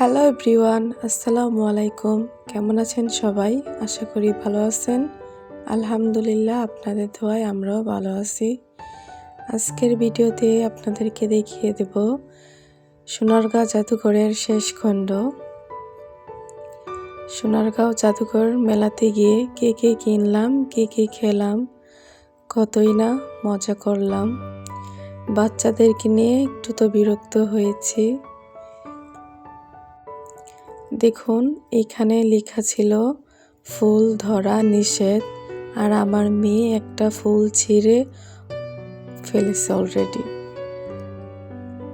Hello everyone আসসালামু আলাইকুম কেমন আছেন সবাই? আশা করি ভালো আছেন। আলহামদুলিল্লাহ, আপনাদের ধোয়ায় আমরাও ভালো আছি। আজকের ভিডিওতে আপনাদেরকে দেখিয়ে দেব সোনারগাঁও জাদুঘরের শেষ খণ্ড। সোনারগাঁও জাদুঘর মেলাতে গিয়ে কে কে কিনলাম, কে কে খেলাম, কতই না মজা করলাম। বাচ্চাদেরকে নিয়ে একটু তো বিরক্ত হয়েছি। দেখুন, এখানে লেখা ছিল, ফুল ধরা নিষেধ, আর আমার মেয়ে একটা ফুল ছিঁড়ে ফেলেছে অলরেডি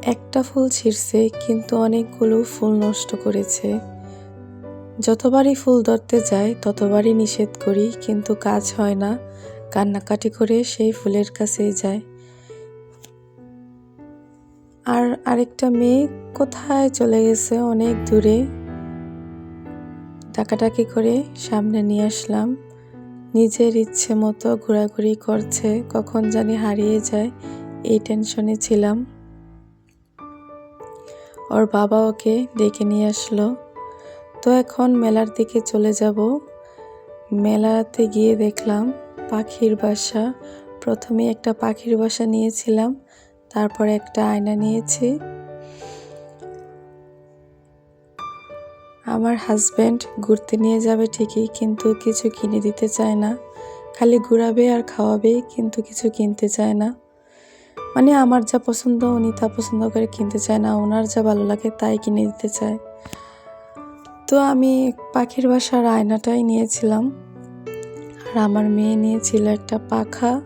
একটা ফুল ছিঁড়ছে, কিন্তু অনেকগুলো ফুল নষ্ট করেছে। যতবারই ফুল ধরতে যায় ততবারই নিষেধ করি, কিন্তু কাজ হয় না। কান্নাকাটি করে সেই ফুলের কাছেই যায় আর আরেকটা মেয়ে কোথায় চলে গেছে অনেক দূরে? ডাকাডাকি করে সামনে নিয়ে আসলাম। নিজের ইচ্ছে মতো ঘোরাঘুরি করছে, কখন জানি হারিয়ে যায়, এই টেনশনে ছিলাম। ওর বাবা ওকে ডেকে নিয়ে আসলো। তো এখন মেলার দিকে চলে যাব। মেলাতে গিয়ে দেখলাম পাখির বাসা। প্রথমে একটা পাখির বাসা নিয়েছিলাম, তারপর একটা আয়না নিয়েছি। আমার হাজব্যান্ড ঘুরতে নিয়ে যাবে ঠিকই, কিন্তু কিছু কিনে দিতে চায় না। খালি ঘুরাবে আর খাওয়াবে, কিন্তু কিছু কিনতে চায় না। মানে আমার যা পছন্দ, উনি তা পছন্দ করে কিনতে চায় না, ওনার যা ভালো লাগে তাই কিনে দিতে চায়। তো আমি পাখির বাসার আয়নাটাই নিয়েছিলাম। আর আমার মেয়ে নিয়েছিল একটা পাখা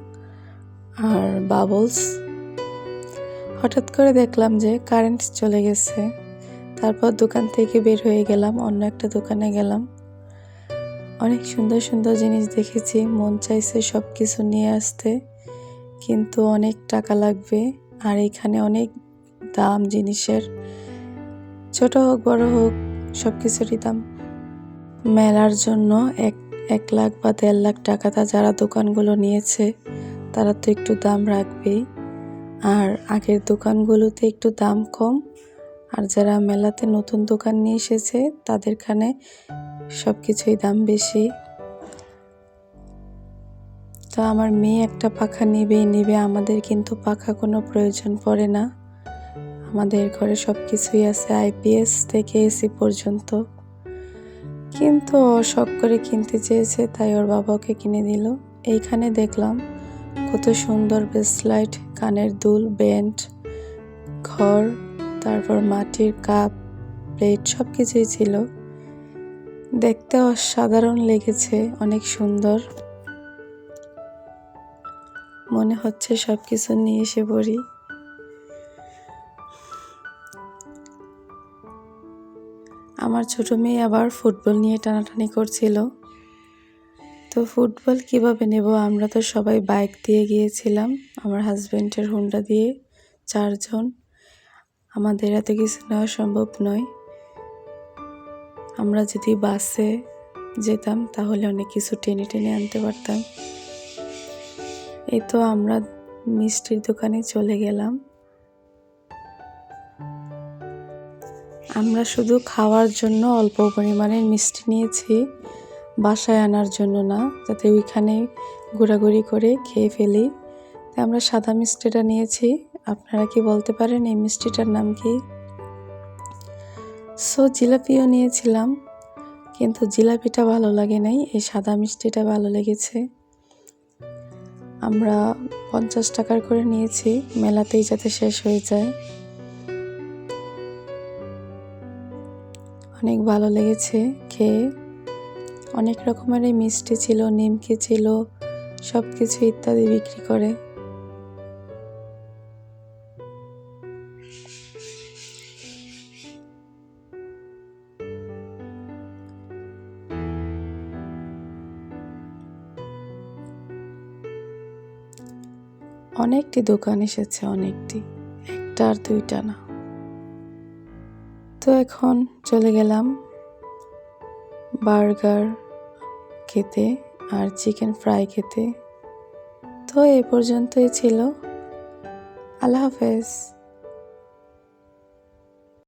আর বাবলস হঠাৎ করে দেখলাম যে কারেন্ট চলে গেছে। তারপর দোকান থেকে বের হয়ে গেলাম, অন্য একটা দোকানে গেলাম। অনেক সুন্দর সুন্দর জিনিস দেখেছি, মন চাইছে সব কিছু নিয়ে আসতে, কিন্তু অনেক টাকা লাগবে। আর এখানে অনেক দাম জিনিসের, ছোট হোক, বড় হোক সব কিছুরই দাম। মেলার জন্য এক এক লাখ বা দেড় লাখ টাকাটা যারা দোকানগুলো নিয়েছে, তারা তো একটু দাম রাখবেই। আর আগের দোকানগুলোতে একটু দাম কম আর যারা মেলাতে নতুন দোকান নিয়ে এসেছে তাদেরখানে সব কিছুই দাম বেশি। তো আমার মেয়ে একটা পাখা নেবেই নেবে, আমাদের কিন্তু পাখা কোনো প্রয়োজন পড়ে না। আমাদের ঘরে সব কিছুই আছে আইপিএস থেকে এসি পর্যন্ত। কিন্তু শখ করে কিনতে চেয়েছে, তাই ওর বাবাকে কিনে দিল। এইখানে দেখলাম কত সুন্দর বেসলাইট কানের দুল, ব্যান্ড, ঘর তারপর মাটির কাপ, প্লেট সব কিছুই ছিল। দেখতে অসাধারণ লেগেছে, অনেক সুন্দর। মনে হচ্ছে সব কিছু নিয়ে এসে পড়ি। আমার ছোট মেয়ে আবার ফুটবল নিয়ে টানাটানি করছিল। তো ফুটবল কীভাবে নেব? আমরা তো সবাই বাইক দিয়ে গিয়েছিলাম, আমার হাজব্যান্ডের হুন্ডা দিয়ে, চারজন। আমাদের এত কিছু নেওয়া সম্ভব নয়। আমরা যদি বাসে যেতাম, তাহলে অনেক কিছু টেনে টেনে আনতে পারতাম। এই তো আমরা মিষ্টির দোকানে চলে গেলাম। আমরা শুধু খাওয়ার জন্য অল্প পরিমাণের মিষ্টি নিয়েছি, বাসায় আনার জন্য না, যাতে ওইখানে ঘোরাঘুরি করে খেয়ে ফেলি। তাই আমরা সাদা মিষ্টিটা নিয়েছি। আপনারা কি বলতে পারেন এই মিষ্টিটার নাম কি? সো জিলাপিও নিয়েছিলাম, কিন্তু জিলাপিটা ভালো লাগে নাই, এই সাদা মিষ্টিটা ভালো লেগেছে। আমরা পঞ্চাশ টাকার করে নিয়েছি, মেলাতেই যাতে শেষ হয়ে যায়। অনেক ভালো লেগেছে খেয়ে। অনেক রকমের মিষ্টি ছিল, নিমকি ছিল সব কিছু ইত্যাদি বিক্রি করে। অনেকটি দোকান এসেছে, অনেকটি। একটা আর দুইটা না। তো এখন চলে গেলাম বার্গার খেতে আর চিকেন ফ্রাই খেতে। তো এ পর্যন্তই ছিল। আল্লাহ হাফেজ।